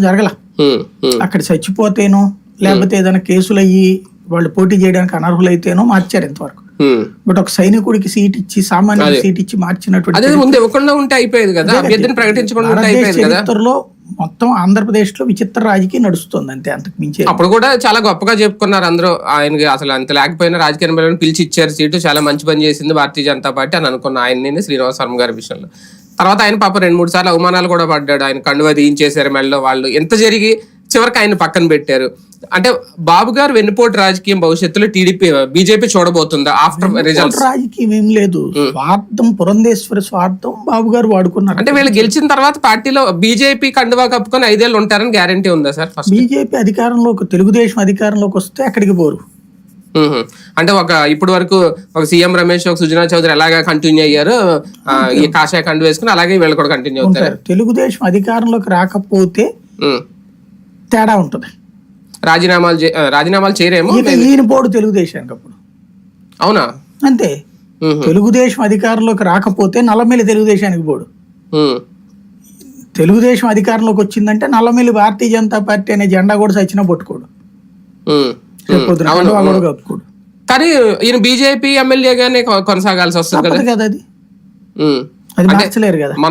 జరగల. అక్కడ చచ్చిపోతేనో లేకపోతే ఏదైనా కేసులు అయ్యి వాళ్ళు పోటీ చేయడానికి అనర్హులైతేనో మార్చారు ఇంతవరకు. బట్ ఒక సైనికుడికి సీట్ ఇచ్చి సామాన్య. సీట్ ఇచ్చి మార్చినటువంటి అదే ముందు ఇవ్వకుండా ఉంటే అయిపోయేది కదా. అభ్యర్థిని ప్రకటించకుండా చరిత్రలో మొత్తం ఆంధ్రప్రదేశ్లో విచిత్ర రాజకీయం నడుస్తుంది అంతే అంతకు మించే అప్పుడు కూడా చాలా గొప్పగా చెప్పుకున్నారు అందరూ. ఆయనకి అసలు అంత లేకపోయినా రాజకీయ పిలిచి ఇచ్చారు సీటు. చాలా మంచి పని చేసింది భారతీయ జనతా పార్టీ అని అనుకున్న ఆయన శ్రీనివాస వర్మ గారి విషయంలో. తర్వాత ఆయన పాప రెండు మూడు సార్లు అవమానాలు కూడా పడ్డాడు. ఆయన కండువ తీయించేశారు మెళ్ళలో వాళ్ళు. ఎంత జరిగి చివరికి ఆయన పక్కన పెట్టారు. అంటే బాబు గారు వెన్నుపోటు రాజకీయం భవిష్యత్తులో టీడీపీ బీజేపీ చూడబోతుందా ఆఫ్టర్ రిజల్ట్స్ రాజకీయం ఏం లేదు. స్వార్థం పురంధేశ్వరి స్వార్థం బాబు గారు వాడుకున్నారు. అంటే వీళ్ళు గెలిచిన తర్వాత పార్టీలో బీజేపీ కండువా కప్పుకొని ఐదేళ్ళు ఉంటారని గ్యారంటీ ఉందా సార్? బీజేపీ అధికారంలోకి తెలుగుదేశం అధికారంలోకి వస్తే అక్కడికి పోరు. అంటే ఒక ఇప్పటి వరకు ఒక సీఎం రమేష్ ఒక సుజనా చౌదరి ఎలాగా కంటిన్యూ అయ్యారు ఈ కాషాయ కండు వేసుకుని అలాగే వీళ్ళు కూడా కంటిన్యూ అవుతారు. తెలుగుదేశం అధికారంలోకి రాకపోతే. తేడా ఉంటుంది. రాజీనామాలు రాజీనామాలు చేయరేమో ఈయన పోడు తెలుగుదేశానికి అప్పుడు. అవునా? అంతే. తెలుగుదేశం అధికారంలోకి రాకపోతే నల్లమెల్లి తెలుగుదేశానికి పోడు. తెలుగుదేశం అధికారంలోకి వచ్చిందంటే నల్లమెల్లి భారతీయ జనతా పార్టీ అనే జెండా కూడా సచ్చినా పట్టుకోడు. కానీ ఈయన బీజేపీ ఎమ్మెల్యేగానే కొనసాగాల్సి వస్తుంది కదా? అది. అది మార్చలేరు కదా? మొన్న